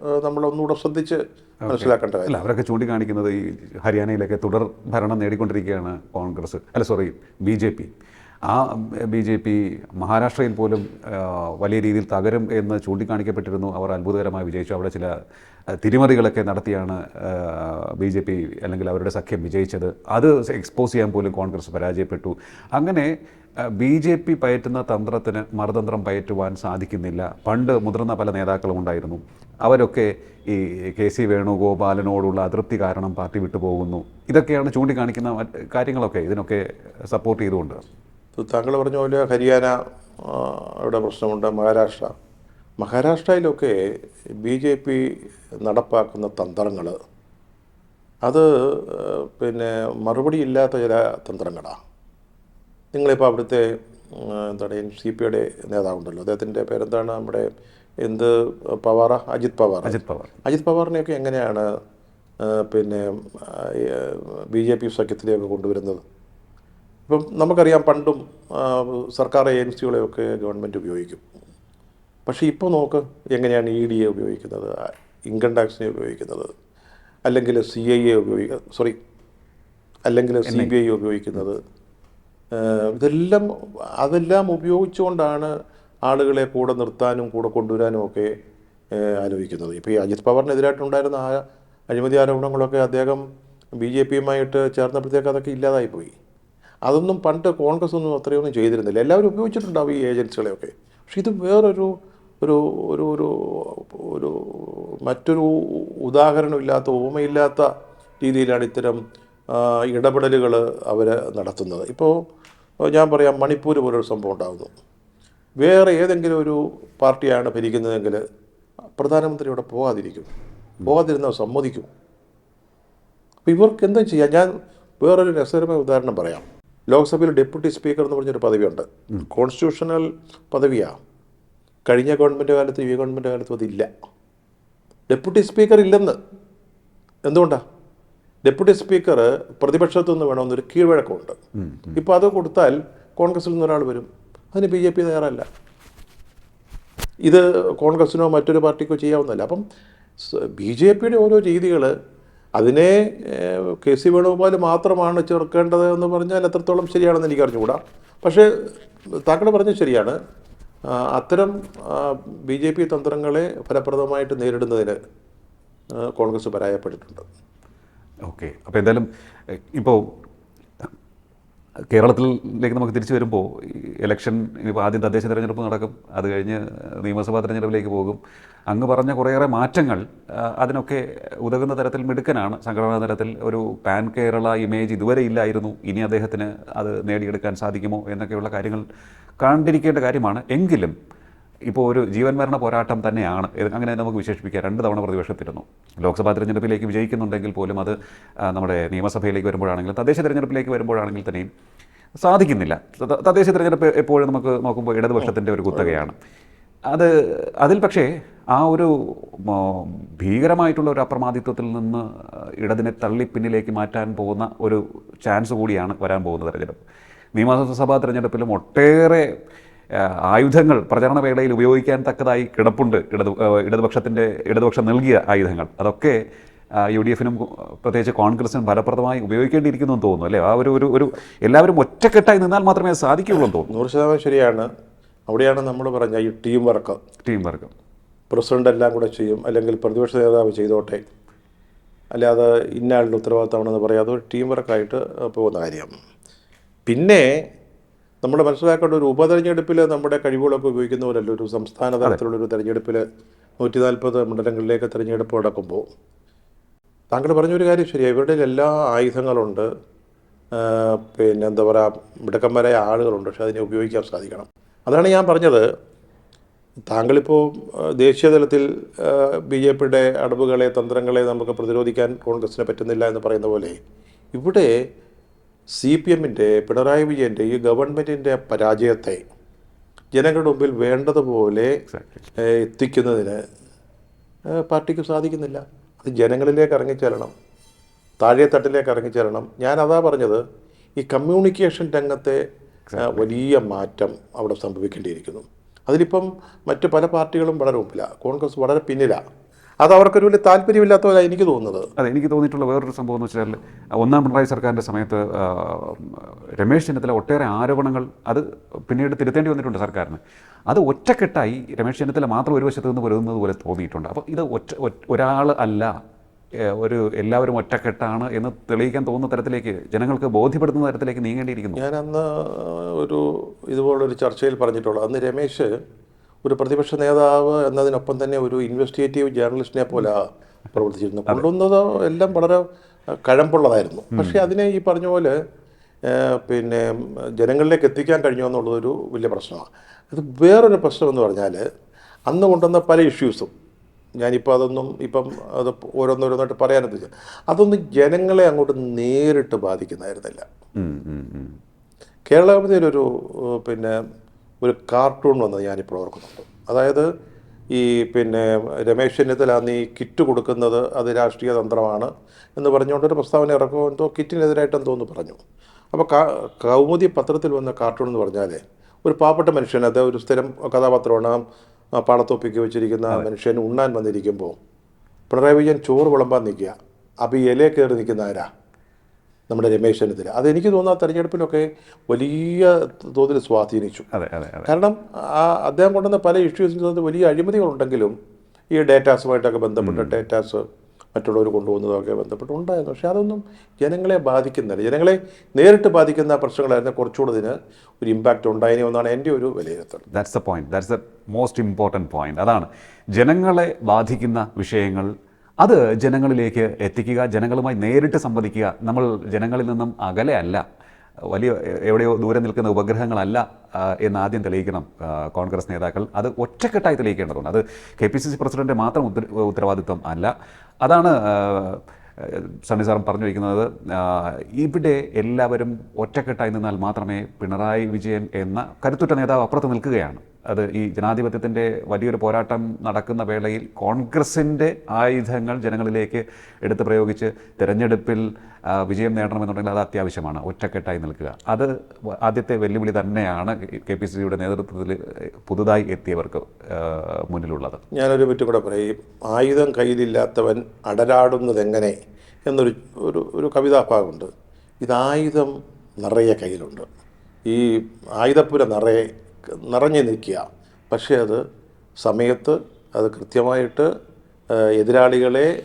ഏഹ്, നമ്മൾ ഒന്നുകൂടെ ശ്രദ്ധിച്ച് മനസ്സിലാക്കേണ്ട കാര്യം. അല്ല അവരൊക്കെ ചൂണ്ടിക്കാണിക്കുന്നത് ഈ ഹരിയാനയിലൊക്കെ തുടർ ഭരണം നേടിക്കൊണ്ടിരിക്കുകയാണ് കോൺഗ്രസ്. അല്ല സോറി ബി ജെ പി. ആ ബി ജെ പി മഹാരാഷ്ട്രയിൽ പോലും വലിയ രീതിയിൽ തകരും എന്ന് ചൂണ്ടിക്കാണിക്കപ്പെട്ടിരുന്നു. അവർ അത്ഭുതകരമായി വിജയിച്ചു. അവിടെ ചില തിരിമറികളൊക്കെ നടത്തിയാണ് ബി ജെ പി അല്ലെങ്കിൽ അവരുടെ സഖ്യം വിജയിച്ചത്. അത് എക്സ്പോസ് ചെയ്യാൻ പോലും കോൺഗ്രസ് പരാജയപ്പെട്ടു. അങ്ങനെ ബി ജെ പി പയറ്റുന്ന തന്ത്രത്തിന് മറുതന്ത്രം പയറ്റുവാൻ സാധിക്കുന്നില്ല. പണ്ട് മുതിർന്ന പല നേതാക്കളും ഉണ്ടായിരുന്നു. അവരൊക്കെ ഈ കെ സി വേണുഗോപാലനോടുള്ള അതൃപ്തി കാരണം പാർട്ടി വിട്ടുപോകുന്നു ഇതൊക്കെയാണ് ചൂണ്ടിക്കാണിക്കുന്ന കാര്യങ്ങളൊക്കെ ഇതിനൊക്കെ സപ്പോർട്ട് ചെയ്തുകൊണ്ട്. താങ്കൾ പറഞ്ഞ പോലെ ഹരിയാന അവിടെ പ്രശ്നമുണ്ട്. മഹാരാഷ്ട്ര മഹാരാഷ്ട്രയിലൊക്കെ ബി ജെ പി നടപ്പാക്കുന്ന തന്ത്രങ്ങൾ അത് പിന്നെ മറുപടി ഇല്ലാത്ത ചില തന്ത്രങ്ങളാണ് നിങ്ങളിപ്പോൾ അവിടുത്തെ എന്താ എന്താണ് എൻ സി പിയുടെ നേതാവുണ്ടല്ലോ. അദ്ദേഹത്തിന്റെ പേരെന്താണ്? നമ്മുടെ എന്ത് പവാറ? അജിത് പവാർ. അജിത് പവാർ. അജിത് പവാറിനെയൊക്കെ എങ്ങനെയാണ് പിന്നെ ബി ജെ പി സഖ്യത്തിലേക്ക് കൊണ്ടുവരുന്നത്? ഇപ്പം നമുക്കറിയാം പണ്ടും സർക്കാർ ഏജൻസികളെയൊക്കെ ഗവൺമെന്റ് ഉപയോഗിക്കും. പക്ഷേ ഇപ്പോൾ നോക്ക് എങ്ങനെയാണ് ഇ ഡി എ ഉപയോഗിക്കുന്നത്? ഇൻകം ടാക്സിനെ ഉപയോഗിക്കുന്നത്? അല്ലെങ്കിൽ സി ഐ എ ഉപയോഗിക്കുക സോറി അല്ലെങ്കിൽ സി ബി ഐ ഉപയോഗിക്കുന്നത്? ഇതെല്ലാം അതെല്ലാം ഉപയോഗിച്ചുകൊണ്ടാണ് ആളുകളെ കൂടെ നിർത്താനും കൂടെ കൊണ്ടുവരാനും ഒക്കെ ആലോചിക്കുന്നത്. ഇപ്പോൾ ഈ അജിത് പവാറിനെതിരായിട്ടുണ്ടായിരുന്ന ആ അഴിമതി ആരോപണങ്ങളൊക്കെ അദ്ദേഹം ബി ജെ പിയുമായിട്ട് ചേർന്നപ്പോഴത്തേക്ക് അതൊക്കെ ഇല്ലാതായിപ്പോയി അതൊന്നും പണ്ട് കോൺഗ്രസ് ഒന്നും അത്രയൊന്നും ചെയ്തിരുന്നില്ല. എല്ലാവരും ഉപയോഗിച്ചിട്ടുണ്ടാവും ഈ ഏജൻസികളെയൊക്കെ. പക്ഷെ ഇത് വേറൊരു ഒരു ഒരു ഒരു ഒരു മറ്റൊരു ഉദാഹരണമില്ലാത്ത ഓമയില്ലാത്ത രീതിയിലാണ് ഇത്തരം ഇടപെടലുകൾ അവർ നടത്തുന്നത്. ഇപ്പോൾ ഞാൻ പറയാം മണിപ്പൂർ പോലൊരു സംഭവം ഉണ്ടാകുന്നു വേറെ ഏതെങ്കിലും ഒരു പാർട്ടിയാണ് ഭരിക്കുന്നതെങ്കിൽ പ്രധാനമന്ത്രി അവിടെ പോകാതിരിക്കും പോകാതിരുന്നാൽ സമ്മതിക്കും. അപ്പോൾ ഇവർക്ക് എന്താ ചെയ്യാം. ഞാൻ വേറൊരു രസകരമായ ഉദാഹരണം പറയാം. ലോക്സഭയിൽ ഡെപ്യൂട്ടി സ്പീക്കർ എന്ന് പറഞ്ഞൊരു പദവിയുണ്ട്. കോൺസ്റ്റിറ്റ്യൂഷണൽ പദവിയാണ് കഴിഞ്ഞ ഗവൺമെന്റ് കാലത്ത് ഈ ഗവൺമെന്റ് കാലത്തും അതില്ല ഡെപ്യൂട്ടി സ്പീക്കർ ഇല്ലെന്ന്. എന്തുകൊണ്ടാണ് ഡെപ്യൂട്ടി സ്പീക്കർ പ്രതിപക്ഷത്തു നിന്ന് വേണമെന്നൊരു കീഴ്വഴക്കമുണ്ട്. ഇപ്പോൾ അത് കൊടുത്താൽ കോൺഗ്രസിൽ നിന്ന് ഒരാൾ വരും. അതിന് ബി ജെ പി തയ്യാറല്ല. ഇത് കോൺഗ്രസിനോ മറ്റൊരു പാർട്ടിക്കോ ചെയ്യാവുന്നതല്ല. അപ്പം ബി ജെ പിയുടെ ഓരോ രീതികൾ അതിനെ കെ സി വേണുഗോപാൽ മാത്രമാണ് ചേർക്കേണ്ടത് എന്ന് പറഞ്ഞാൽ എത്രത്തോളം ശരിയാണെന്ന് എനിക്ക് അറിഞ്ഞുകൂടാ പക്ഷേ താങ്കൾ പറഞ്ഞത് ശരിയാണ്. അത്തരം ബി ജെ പി തന്ത്രങ്ങളെ ഫലപ്രദമായിട്ട് നേരിടുന്നതിന് കോൺഗ്രസ് പരാജയപ്പെട്ടിട്ടുണ്ട്. ഓക്കെ. അപ്പോൾ എന്തായാലും ഇപ്പോൾ കേരളത്തിലേക്ക് നമുക്ക് തിരിച്ചു വരുമ്പോൾ ഇലക്ഷൻ ഇപ്പോൾ ആദ്യം തദ്ദേശ തിരഞ്ഞെടുപ്പ് നടക്കും അത് കഴിഞ്ഞ് നിയമസഭാ തിരഞ്ഞെടുപ്പിലേക്ക് പോകും. അങ്ങ് പറഞ്ഞ കുറേയേറെ മാറ്റങ്ങൾ അതിനൊക്കെ ഉതകുന്ന തരത്തിൽ മിടുക്കനാണ് സംഘടനാ തലത്തിൽ ഒരു പാൻ കേരള ഇമേജ് ഇതുവരെ ഇല്ലായിരുന്നു. ഇനി അദ്ദേഹത്തിന് അത് നേടിയെടുക്കാൻ സാധിക്കുമോ എന്നൊക്കെയുള്ള കാര്യങ്ങൾ കണ്ടിരിക്കേണ്ട കാര്യമാണ്. എങ്കിലും ഇപ്പോൾ ഒരു ജീവൻ മരണ പോരാട്ടം തന്നെയാണ്. അങ്ങനെ നമുക്ക് വിശേഷിപ്പിക്കാം. രണ്ട് തവണ പ്രതിപക്ഷത്തിരുന്നു. ലോക്സഭാ തിരഞ്ഞെടുപ്പിലേക്ക് വിജയിക്കുന്നുണ്ടെങ്കിൽ പോലും അത് നമ്മുടെ നിയമസഭയിലേക്ക് വരുമ്പോഴാണെങ്കിലും തദ്ദേശ തിരഞ്ഞെടുപ്പിലേക്ക് വരുമ്പോഴാണെങ്കിൽ തന്നെയും സാധിക്കുന്നില്ല. തദ്ദേശ തിരഞ്ഞെടുപ്പ് എപ്പോഴും നമുക്ക് നോക്കുമ്പോൾ ഇടതുപക്ഷത്തിന്റെ ഒരു കുത്തകയാണ്. അത് അതിൽ പക്ഷേ ആ ഒരു ഭീകരമായിട്ടുള്ള ഒരു അപ്രമാദിത്വത്തിൽ നിന്ന് ഇടതിനെ തള്ളി പിന്നിലേക്ക് മാറ്റാൻ പോകുന്ന ഒരു ചാൻസ് കൂടിയാണ് വരാൻ പോകുന്ന തെരഞ്ഞെടുപ്പ്. നിയമസഭാ തെരഞ്ഞെടുപ്പിലും ഒട്ടേറെ ആയുധങ്ങൾ പ്രചരണ വേളയിൽ ഉപയോഗിക്കാൻ തക്കതായി കിടപ്പുണ്ട്. ഇടതു ഇടതുപക്ഷത്തിന്റെ ഇടതുപക്ഷം നൽകിയ ആയുധങ്ങൾ. അതൊക്കെ യു ഡി എഫിനും പ്രത്യേകിച്ച് കോൺഗ്രസിനും ഫലപ്രദമായി ഉപയോഗിക്കേണ്ടിയിരിക്കുന്നു എന്ന് തോന്നുന്നു അല്ലേ? ആ ഒരു ഒരു ഒരു എല്ലാവരും ഒറ്റക്കെട്ടായി നിന്നാൽ മാത്രമേ സാധിക്കുകയുള്ളൂ എന്ന് തോന്നുന്നു. നൂറ് ശതമാനം ശരിയാണ്. അവിടെയാണ് നമ്മൾ പറഞ്ഞ ഈ team work. Team work. President എല്ലാം കൂടെ ചെയ്യും അല്ലെങ്കിൽ പ്രതിപക്ഷ നേതാവ് ചെയ്തോട്ടെ. അല്ലാതെ ഇന്ന ആളുടെ ഉത്തരവാദിത്തമാണെന്ന് പറയാതെ ഒരു ടീം വർക്കായിട്ട് പോകുന്ന കാര്യം. പിന്നെ നമ്മൾ മനസ്സിലാക്കേണ്ട ഒരു ഉപതെരഞ്ഞെടുപ്പിൽ നമ്മുടെ കഴിവുകളൊക്കെ ഉപയോഗിക്കുന്ന പോലല്ല ഒരു സംസ്ഥാന തലത്തിലുള്ള ഒരു തെരഞ്ഞെടുപ്പിൽ നൂറ്റി നാൽപ്പത് മണ്ഡലങ്ങളിലേക്ക് തെരഞ്ഞെടുപ്പ് നടക്കുമ്പോൾ താങ്കൾ പറഞ്ഞൊരു കാര്യം ശരിയാണ് ഇവരുടെ എല്ലാ ആയുധങ്ങളുണ്ട്. പിന്നെ എന്താ പറയുക മിടുക്കന്മാരായ ആളുകളുണ്ട്. പക്ഷെ അതിനെ ഉപയോഗിക്കാൻ സാധിക്കണം. അതാണ് ഞാൻ പറഞ്ഞത്. താങ്കളിപ്പോൾ ദേശീയ തലത്തിൽ ബി ജെ പിയുടെ അടവുകളെ തന്ത്രങ്ങളെ നമുക്ക് പ്രതിരോധിക്കാൻ കോൺഗ്രസ്സിന് പറ്റുന്നില്ല എന്ന് പറയുന്ന പോലെ ഇവിടെ സി പി എമ്മിന്റെ പിണറായി വിജയന്റെ ഈ ഗവൺമെന്റിന്റെ പരാജയത്തെ ജനങ്ങളുടെ മുമ്പിൽ വേണ്ടതുപോലെ എത്തിക്കുന്നതിന് പാർട്ടിക്ക് സാധിക്കുന്നില്ല. അത് ജനങ്ങളിലേക്ക് ഇറങ്ങിച്ചെല്ലണം താഴെ തട്ടിലേക്ക് ഇറങ്ങിച്ചെല്ലണം ഞാൻ അതാ പറഞ്ഞത് ഈ കമ്മ്യൂണിക്കേഷൻ രംഗത്തെ വലിയ മാറ്റം അവിടെ സംഭവിക്കേണ്ടിയിരിക്കുന്നു. അതിലിപ്പം മറ്റ് പല പാർട്ടികളും വളരെ മുമ്പിലാണ് കോൺഗ്രസ് വളരെ പിന്നിലാണ് അത് അവർക്കൊരു വലിയ താല്പര്യമില്ലാത്തവരാണ് എനിക്ക് തോന്നുന്നത്. അതെ എനിക്ക് തോന്നിയിട്ടുള്ള വേറൊരു സംഭവം എന്ന് വെച്ചാൽ ഒന്നാം പിണറായി സർക്കാരിന്റെ സമയത്ത് രമേശ് ചെന്നിത്തല ഒട്ടേറെ ആരോപണങ്ങൾ അത് പിന്നീട് തിരുത്തേണ്ടി വന്നിട്ടുണ്ട് സർക്കാരിന്. അത് ഒറ്റക്കെട്ടായി രമേശ് ചെന്നിത്തല മാത്രം ഒരു വശത്ത് നിന്ന് വരുന്നത് പോലെ തോന്നിയിട്ടുണ്ട്. അപ്പോൾ ഇത് ഒറ്റ ഒരാൾ അല്ല ഒരു എല്ലാവരും ഒറ്റക്കെട്ടാണ് എന്ന് തെളിയിക്കാൻ തോന്നുന്ന തരത്തിലേക്ക് ജനങ്ങൾക്ക് ബോധ്യപ്പെടുത്തുന്ന തരത്തിലേക്ക് നീങ്ങേണ്ടിയിരിക്കുന്നു. ഞാൻ അന്ന് ഒരു ഇതുപോലൊരു ചർച്ചയിൽ പറഞ്ഞിട്ടുള്ളൂ. അന്ന് രമേശ് ഒരു പ്രതിപക്ഷ നേതാവ് എന്നതിനൊപ്പം തന്നെ ഒരു ഇൻവെസ്റ്റിഗേറ്റീവ് ജേർണലിസ്റ്റിനെ പോലെ പ്രവർത്തിച്ചിരുന്നു. കൊണ്ടുവന്നത് എല്ലാം വളരെ കഴമ്പുള്ളതായിരുന്നു. പക്ഷേ അതിനെ ഈ പറഞ്ഞ പോലെ പിന്നെ ജനങ്ങളിലേക്ക് എത്തിക്കാൻ കഴിഞ്ഞോ എന്നുള്ളതൊരു വലിയ പ്രശ്നമാണ്. അത് വേറൊരു പ്രശ്നമെന്ന് പറഞ്ഞാൽ അന്ന് കൊണ്ടുവന്ന പല ഇഷ്യൂസും ഞാനിപ്പോൾ അതൊന്നും ഇപ്പം അത് ഓരോന്നോരോന്നായിട്ട് പറയാനെത്തില്ല അതൊന്നും ജനങ്ങളെ അങ്ങോട്ട് നേരിട്ട് ബാധിക്കുന്നതായിരുന്നില്ല. കേരള ഉം, ഉം. കേരളത്തിൽ ഒരു പിന്നെ ഒരു കാർട്ടൂൺ വന്നത് ഞാനിപ്പോൾ ഓർക്കുന്നുണ്ട്. അതായത് ഈ പിന്നെ രമേശ് ചെന്നിത്തല നീ ഈ കിറ്റ് കൊടുക്കുന്നത് അത് രാഷ്ട്രീയ തന്ത്രമാണ് എന്ന് പറഞ്ഞുകൊണ്ടൊരു പ്രസ്താവന ഇറക്കുമോ എന്തോ കിറ്റിനെതിരായിട്ട് എന്തോ ഒന്ന് പറഞ്ഞു. അപ്പോൾ കൗമുദി പത്രത്തിൽ വന്ന കാർട്ടൂൺ എന്ന് പറഞ്ഞാൽ ഒരു പാവപ്പെട്ട മനുഷ്യൻ അത് ഒരു സ്ഥിരം കഥാപാത്രമാണ് പാടത്തൊപ്പിക്ക് വെച്ചിരിക്കുന്ന മനുഷ്യൻ ഉണ്ണാൻ വന്നിരിക്കുമ്പോൾ പിണറായി വിജയൻ ചോറ് വിളമ്പാൻ നിൽക്കുക. അപ്പോൾ ഈ ഇലയെ കയറി നിൽക്കുന്ന ആരാ? നമ്മുടെ രമേശ് ചെന്നിത്തല. അതെനിക്ക് തോന്നുന്നു ആ തെരഞ്ഞെടുപ്പിലൊക്കെ വലിയ തോതിൽ സ്വാധീനിച്ചു. അതെ അതെ അതെ. കാരണം ആ അദ്ദേഹം കൊണ്ടുവന്ന പല ഇഷ്യൂസിനകത്ത് വലിയ അഴിമതികളുണ്ടെങ്കിലും ഈ ഡേറ്റാസുമായിട്ടൊക്കെ ബന്ധപ്പെട്ട ഡേറ്റാസ് മറ്റുള്ളവർ കൊണ്ടുപോകുന്നതൊക്കെ ബന്ധപ്പെട്ട് ഉണ്ടായിരുന്നു. പക്ഷേ അതൊന്നും ജനങ്ങളെ ബാധിക്കുന്നില്ല. ജനങ്ങളെ നേരിട്ട് ബാധിക്കുന്ന പ്രശ്നങ്ങളായിരുന്നു. കുറച്ചുകൂടെ ഇതിന് ഒരു ഇമ്പാക്റ്റ് ഉണ്ടായിനി എന്നാണ് എന്റെ ഒരു വിലയിരുത്തൽ. That's the point that's the most important point അതാണ്. ജനങ്ങളെ ബാധിക്കുന്ന വിഷയങ്ങൾ അത് ജനങ്ങളിലേക്ക് എത്തിക്കുക ജനങ്ങളുമായി നേരിട്ട് സംവദിക്കുക. നമ്മൾ ജനങ്ങളിൽ നിന്നും അകലെയല്ല വലിയ എവിടെയോ ദൂരെ നിൽക്കുന്ന ഉപഗ്രഹങ്ങളല്ല എന്ന് ആദ്യം തെളിയിക്കണം കോൺഗ്രസ് നേതാക്കൾ. അത് ഒറ്റക്കെട്ടായി തെളിയിക്കേണ്ടതുണ്ട്. അത് കെ പി സി സി പ്രസിഡന്റെ മാത്രം ഉത്തര- ഉത്തരവാദിത്വം അല്ല. അതാണ് സണ്ണി സാറും പറഞ്ഞു വയ്ക്കുന്നത്. ഇവിടെ എല്ലാവരും ഒറ്റക്കെട്ടായി നിന്നാൽ മാത്രമേ പിണറായി വിജയൻ എന്ന കരുത്തുറ്റ നേതാവ് അപ്പുറത്ത് നിൽക്കുകയാണ്. അത് ഈ ജനാധിപത്യത്തിന്റെ വലിയൊരു പോരാട്ടം നടക്കുന്ന വേളയിൽ കോൺഗ്രസിന്റെ ആയുധങ്ങൾ ജനങ്ങളിലേക്ക് എടുത്ത് പ്രയോഗിച്ച് തിരഞ്ഞെടുപ്പിൽ വിജയം നേടണമെന്നുണ്ടെങ്കിൽ അത് അത്യാവശ്യമാണ് ഒറ്റക്കെട്ടായി നിൽക്കുക. അത് ആദ്യത്തെ വെല്ലുവിളി തന്നെയാണ് കെ പി സി സിയുടെ നേതൃത്വത്തിൽ പുതുതായി എത്തിയവർക്ക് മുന്നിലുള്ളത്. ഞാനൊരു പറ്റും കൂടെ പറയും. ആയുധം കയ്യിലില്ലാത്തവൻ അടരാടുന്നതെങ്ങനെ എന്നൊരു ഒരു ഒരു കവിതാഭാഗമുണ്ട്. ഇത് ആയുധം നിറയെ കയ്യിലുണ്ട്. ഈ ആയുധപ്പുര നിറയെ നിറഞ്ഞു നിൽക്കുക. പക്ഷേ അത് സമയത്ത് അത് കൃത്യമായിട്ട് എതിരാളികളെ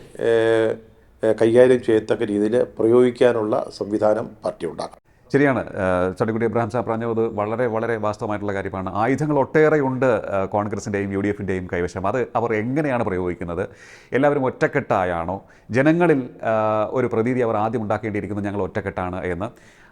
കൈകാര്യം ചെയ്യത്തക്ക രീതിയിൽ പ്രയോഗിക്കാനുള്ള സംവിധാനം പാർട്ടി ഉണ്ടാക്കണം. ശരിയാണ്. ചടിക്കുട്ടി എബ്രഹാം സാർ പറഞ്ഞത് വളരെ വളരെ വാസ്തവമായിട്ടുള്ള കാര്യമാണ്. ആയുധങ്ങൾ ഒട്ടേറെ ഉണ്ട് കോൺഗ്രസിന്റെയും യു ഡി എഫിന്റെയും കൈവശം. അത് അവർ എങ്ങനെയാണ് പ്രയോഗിക്കുന്നത്? എല്ലാവരും ഒറ്റക്കെട്ടായാണോ? ജനങ്ങളിൽ ഒരു പ്രതീതി അവർ ആദ്യം ഉണ്ടാക്കേണ്ടിയിരിക്കുന്നത് ഞങ്ങൾ ഒറ്റക്കെട്ടാണ് എന്ന്.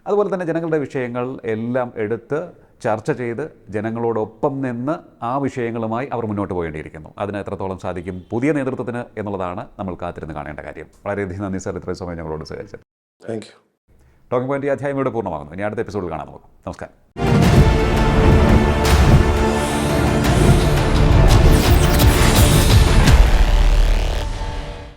അതുപോലെ തന്നെ ജനങ്ങളുടെ വിഷയങ്ങൾ എല്ലാം എടുത്ത് ചർച്ച ചെയ്ത് ജനങ്ങളോടൊപ്പം നിന്ന് ആ വിഷയങ്ങളുമായി അവർ മുന്നോട്ട് പോകേണ്ടിയിരിക്കുന്നു. അതിന് എത്രത്തോളം സാധിക്കും പുതിയ നേതൃത്വത്തിന് എന്നുള്ളതാണ് നമ്മൾ കാത്തിരുന്ന് കാണേണ്ട കാര്യം. വളരെയധികം നന്ദി സാർ ഇത്രയും സമയം ഞങ്ങളോട് സഹകരിച്ചത് താങ്ക് യു ടോക്കിംഗ് പോയിന്റ് ഈ അധ്യായം ഇവിടെ പൂർണമാകുന്നു. ഇനി അടുത്ത എപ്പിസോഡിൽ കാണാം നമുക്ക്. നമസ്കാരം.